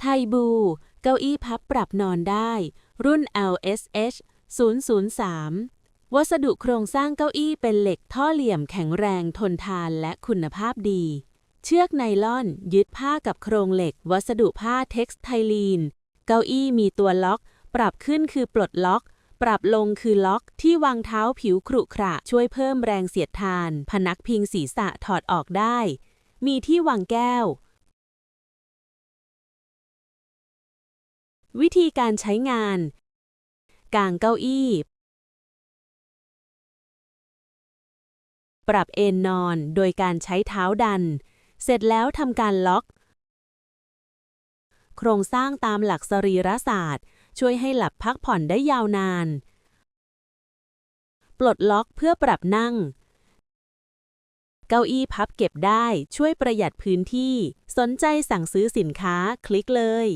ไทบู เก้าอี้พับปรับนอนได้ รุ่น LSH 003 วัสดุโครงสร้างเก้าอี้เป็นเหล็กท่อเหลี่ยมแข็งแรงทนทานและคุณภาพดี เชือกไนล่อน ยึดผ้ากับโครงเหล็ก วัสดุผ้าเท็กซ์ไทลีน เก้าอี้มีตัวล็อก ปรับขึ้นคือปลดล็อก ปรับลงคือล็อกที่วางเท้าผิวขรุขระช่วยเพิ่มแรงเสียดทาน พนักพิงศีรษะถอดออกได้ มีที่วางแก้ว วิธีการใช้งาน กางเก้าอี้ ปรับเอนนอนโดยการใช้เท้าดัน เสร็จแล้วทำการล็อก โครงสร้างตามหลักสรีรศาสตร์ ช่วยให้หลับพักผ่อนได้ยาวนาน ปลดล็อกเพื่อปรับนั่ง เก้าอี้พับเก็บได้ช่วยประหยัดพื้นที่ สนใจสั่งซื้อสินค้าคลิกเลย